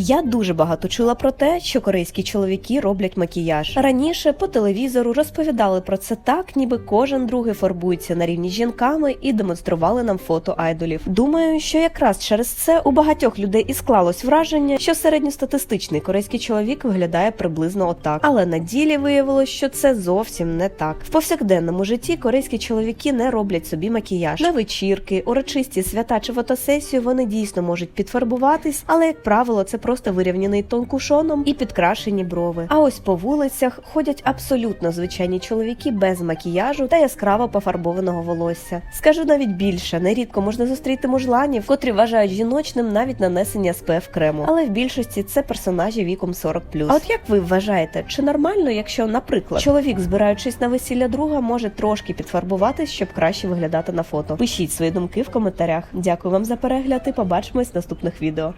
Я дуже багато чула про те, що корейські чоловіки роблять макіяж. Раніше по телевізору розповідали про це так, ніби кожен другий фарбується на рівні з жінками і демонстрували нам фото айдолів. Думаю, що якраз через це у багатьох людей і склалось враження, що середньостатистичний корейський чоловік виглядає приблизно отак. Але на ділі виявилось, що це зовсім не так. В повсякденному житті корейські чоловіки не роблять собі макіяж. На вечірки, урочисті свята чи фотосесію вони дійсно можуть підфарбуватись, але як правило, це просто вирівняний тон кушоном і підкрашені брови. А ось по вулицях ходять абсолютно звичайні чоловіки без макіяжу та яскраво пофарбованого волосся. Скажу навіть більше, нерідко можна зустріти мужланів, котрі вважають жіночним навіть нанесення SPF крему, але в більшості це персонажі віком 40+. А от як ви вважаєте, чи нормально, якщо, наприклад, чоловік, збираючись на весілля друга, може трошки підфарбуватись, щоб краще виглядати на фото? Пишіть свої думки в коментарях. Дякую вам за перегляд і побачимось в наступних відео.